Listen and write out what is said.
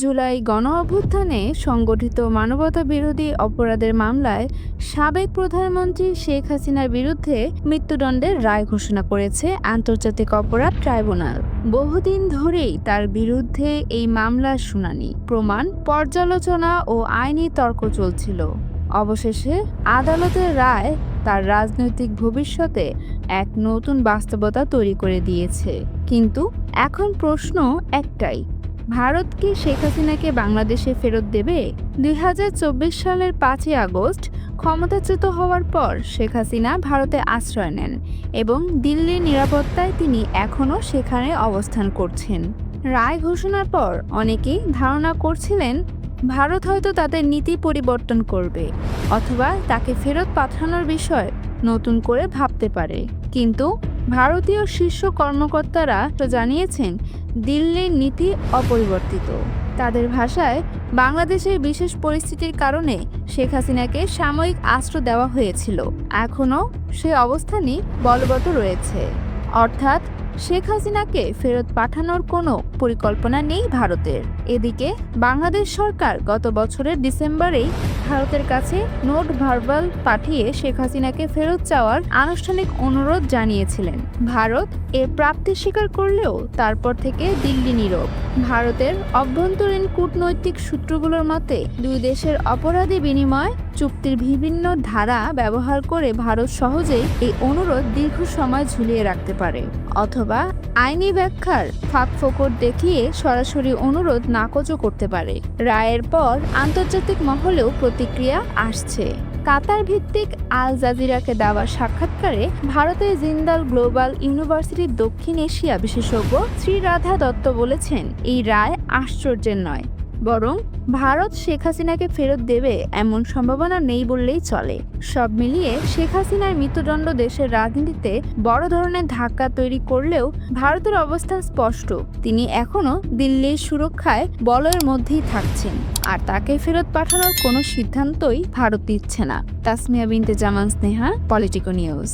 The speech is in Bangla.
জুলাই গণ অভ্যুত্থানে সংগঠিত মানবতা বিরোধী অপরাধের মামলায় সাবেক প্রধানমন্ত্রী শেখ হাসিনার বিরুদ্ধে মৃত্যুদণ্ডের রায় ঘোষণা করেছে আন্তর্জাতিক অপরাধ ট্রাইব্যুনাল। বহুদিন ধরেই তার বিরুদ্ধে এই মামলার শুনানি, প্রমাণ, পর্যালোচনা ও আইনি তর্ক চলছিল। অবশেষে আদালতের রায় তার রাজনৈতিক ভবিষ্যতে এক নতুন বাস্তবতা তৈরি করে দিয়েছে। কিন্তু এখন প্রশ্ন একটাই ভারত কি শেখ হাসিনাকে বাংলাদেশে ফেরত দেবে? দু হাজার চব্বিশ সালের পাঁচই আগস্ট, ক্ষমতাচ্যুত হওয়ার পর শেখ হাসিনা ভারতে আশ্রয় নেন এবং দিল্লির নিরাপত্তায় তিনি এখনও সেখানে অবস্থান করছেন। রায় ঘোষণার পর অনেকেই ধারণা করছিলেন, ভারত হয়তো তাদের নীতি পরিবর্তন করবে অথবা তাকে ফেরত পাঠানোর বিষয় নতুন করে ভাবতে পারে। কিন্তু ভারতীয় শীর্ষ কর্মকর্তারা জানিয়েছেন, দিল্লির নীতি অপরিবর্তিত। তাদের ভাষায়, বাংলাদেশের বিশেষ পরিস্থিতির কারণে শেখ হাসিনাকে সাময়িক আশ্রয় দেওয়া হয়েছিল। এখনও সে অবস্থানই বলবৎ রয়েছে। অর্থাৎ শেখ হাসিনাকে ফেরত পাঠানোর কোনো পরিকল্পনা নেই ভারতের। এদিকে বাংলাদেশ সরকার গত বছরের ডিসেম্বরেই ভারতের কাছে নোট ভার্বাল পাঠিয়ে শেখ হাসিনাকে ফেরত চাওয়ার আনুষ্ঠানিক অনুরোধ জানিয়েছিলেন। ভারত এর প্রাপ্তি স্বীকার করলেও তারপর থেকে দিল্লি নীরব। ভারতের অভ্যন্তরীণ কূটনৈতিক সূত্রগুলোর মতে, দুই দেশের অপরাধী বিনিময় চুক্তির বিভিন্ন ধারা ব্যবহার করে ভারত সহজেই এই অনুরোধ দীর্ঘ সময় ঝুলিয়ে রাখতে পারে। অথবা আইনি ব্যাখ্যার ফাঁকফোকর দেখিয়ে সরাসরি অনুরোধ নাকচও করতে পারে। রায়ের পর আন্তর্জাতিক মহলেও প্রতিক্রিয়া আসছে। কাতার ভিত্তিক আল জাজিরাকে দেওয়া সাক্ষাৎকারে ভারতের জিন্দাল গ্লোবাল ইউনিভার্সিটির দক্ষিণ এশিয়া বিশেষজ্ঞ শ্রী রাধা দত্ত বলেছেন, এই রায় আশ্চর্যের নয়। বরং ভারত শেখ হাসিনাকে ফেরত দেবে এমন সম্ভাবনা নেই বললেই চলে। সব মিলিয়ে শেখ হাসিনার মৃত্যুদণ্ড দেশের রাজনীতিতে বড় ধরনের ধাক্কা তৈরি করলেও ভারতের অবস্থান স্পষ্ট। তিনি এখনও দিল্লির সুরক্ষায় বলয়ের মধ্যেই থাকছেন। আর তাকে ফেরত পাঠানোর কোনো সিদ্ধান্তই ভারত দিচ্ছে না। Tasmia Binte Zaman Sneha Politico news